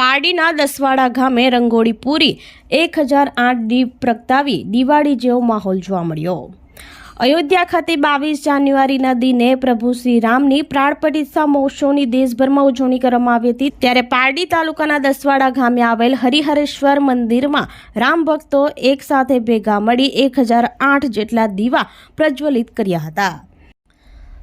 પારડીના દસવાડા ગામે રંગોળી પૂરી એક હજાર આઠ દીપ પ્રગટાવી દિવાળી જેવો માહોલ જોવા મળ્યો. અયોધ્યા ખાતે બાવીસ જાન્યુઆરીના દિને પ્રભુ શ્રી રામની પ્રાણ પ્રતિષ્ઠા મહોત્સવની દેશભરમાં ઉજવણી કરવામાં આવી હતી. ત્યારે પારડી તાલુકાના દસવાડા ગામે આવેલ હરિહરેશ્વર મંદિરમાં રામ ભક્તો એક સાથે ભેગા મળી એક હજાર આઠ જેટલા દીવા પ્રજ્વલિત કર્યા હતા.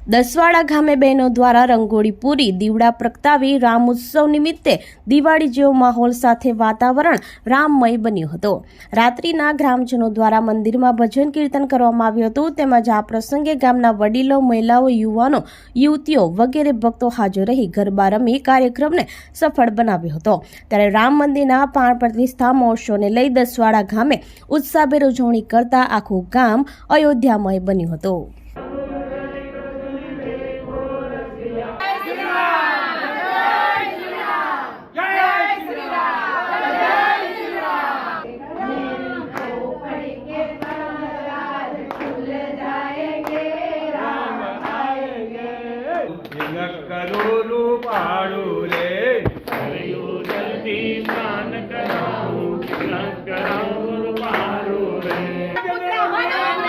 દસવાડા ગામે બહેનો દ્વારા રંગોળી પૂરી, દીવડા પ્રગટાવી રામ ઉત્સવ નિમિત્તે દિવાળી જેવો માહોલ સાથે વાતાવરણ રામમય બન્યું હતું. રાત્રિના ગ્રામજનો દ્વારા મંદિરમાં ભજન કીર્તન કરવામાં આવ્યું હતું. તેમજ આ પ્રસંગે ગામના વડીલો, મહિલાઓ, યુવાનો, યુવતીઓ વગેરે ભક્તો હાજર રહી ગરબા રમી કાર્યક્રમને સફળ બનાવ્યો હતો. ત્યારે રામ મંદિરના પાણ પ્રતિષ્ઠા મહોત્સવને લઈ દસવાડા ગામે ઉત્સાહભેર ઉજવણી કરતા આખું ગામ અયોધ્યામય બન્યું હતું. કરોલું પાડું રે હરિયું જલ્દી સ્નાન કરાવું કરાવું પાડું રે રઘુનંદન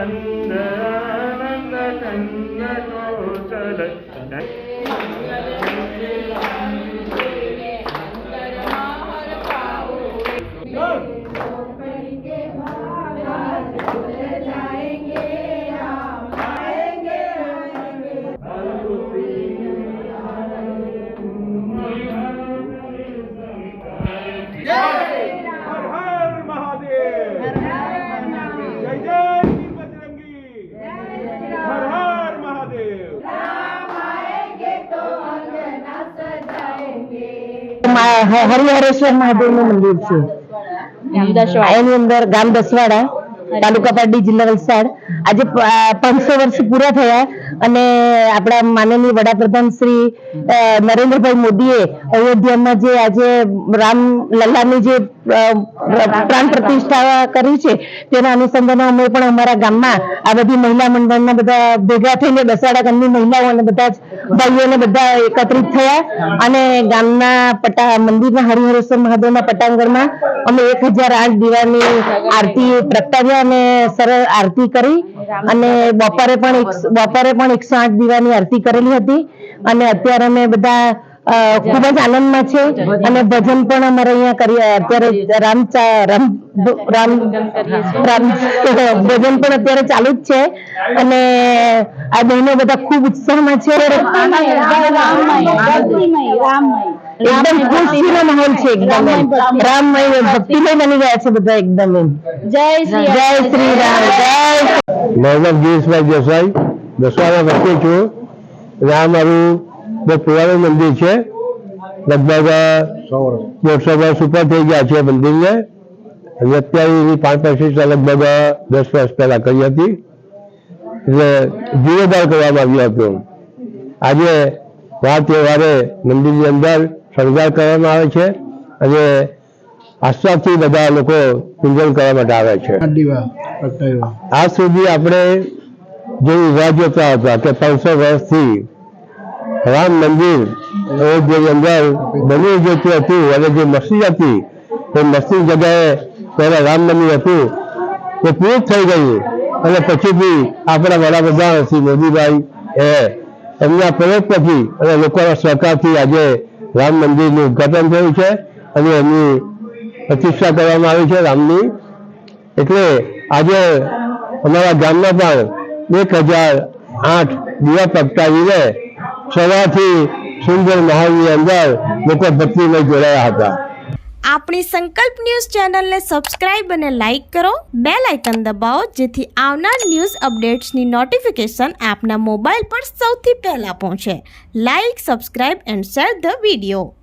തന്ന തന്ന തന്ന હરિહરેશ્વર મહાદેવનું મંદિર છે. એની અંદર ગામ દસવાડા તાલુકા પારડી જિલ્લા વલસાડ. આજે પાંચસો વર્ષ પૂરા થયા અને આપણા માનનીય વડાપ્રધાન શ્રી નરેન્દ્રભાઈ મોદીએ અયોધ્યામાં જે આજે રામ લલ્લાની જે પ્રાણ પ્રતિષ્ઠા કરી છે. તેના અનુસંધાને અમે પણ અમારા ગામમાં આ બધી મહિલા મંડળના બધા ભેગા થઈને દસાડા ગામની મહિલાઓ અને બધા જ ભાઈઓને બધા એકત્રિત થયા. અને ગામના પટા, મંદિરના હરિહરેશ્વર મહાદેવના પટાંગણમાં અમે એક હજાર આઠ દીવાની આરતી પ્રગટાવ્યા અને સરળ આરતી કરી. અને બપોરે પણ બપોરે પણ એકસો આઠ દીવાની આરતી કરેલી હતી. અને અત્યારે અમે બધા ખૂબ જ આનંદમાં છે. અને ભજન પણ અમારે અહીંયા કરી અત્યારે રામ રામ રામ રામ ભજન પણ અત્યારે ચાલુ જ છે. અને આ બહેનો બધા ખૂબ ઉત્સાહમાં છે. એકદમ ખુશીનો માહોલ છે એકદમ. રામમય ભક્તિમય બની ગયા છે બધા એકદમ એમ. જય શ્રી જય શ્રી રામ. જય નામ ગિરીશભાઈ દેસાઈ દસવાડા વચ્ચે છું. રામ મારું બહુ પુરાણું મંદિર છે. લગભગ દોઢસો વર્ષ ઉપર થઈ ગયા છે મંદિરને. અને અત્યારે એની પાંચ પ્રતિષ્ઠા લગભગ દસ વર્ષ પહેલા કરી હતી. એટલે જીર્ણોદ્ધાર કરવામાં આવ્યો હતો. આજે વાર તહેવારે મંદિરની અંદર શણગાર કરવામાં આવે છે અને આસ્થાથી બધા લોકો પૂજન કરવા માટે આવે છે. આજ સુધી આપણે જે રાહ હતા કે પાંચસો વર્ષથી રામ મંદિર અયોધ્યાની અંદર બની જતી હતી, અને જે મસ્જિદ હતી, એ મસ્જિદ જગ્યાએ પહેલા રામ મંદિર હતું. એ પૂરું થઈ ગયું. અને પછીથી આપણા વડાપ્રધાન શ્રી મોદીભાઈ એ એમના પ્રયત્નથી અને લોકોના સહકારથી આજે રામ મંદિરનું ઉદ્ઘાટન થયું છે. અને એમની પ્રતિષ્ઠા કરવામાં આવી છે રામની. એટલે આજે અમારા ગામમાં પણ એક હજાર આઠ દીવા પ્રગટાવીને સવારથી સુંદર માહોલની અંદર લોકો ભક્તિમય જોડાયા હતા. આપણી સંકલ્પ ન્યૂઝ ચેનલને સબસ્ક્રાઇબ અને લાઇક કરો. બે લાઇકન દબાવો, જેથી આવનાર ન્યૂઝ અપડેટ્સની નોટિફિકેશન આપના મોબાઈલ પર સૌથી પહેલાં પહોંચે. Like, subscribe and share the video.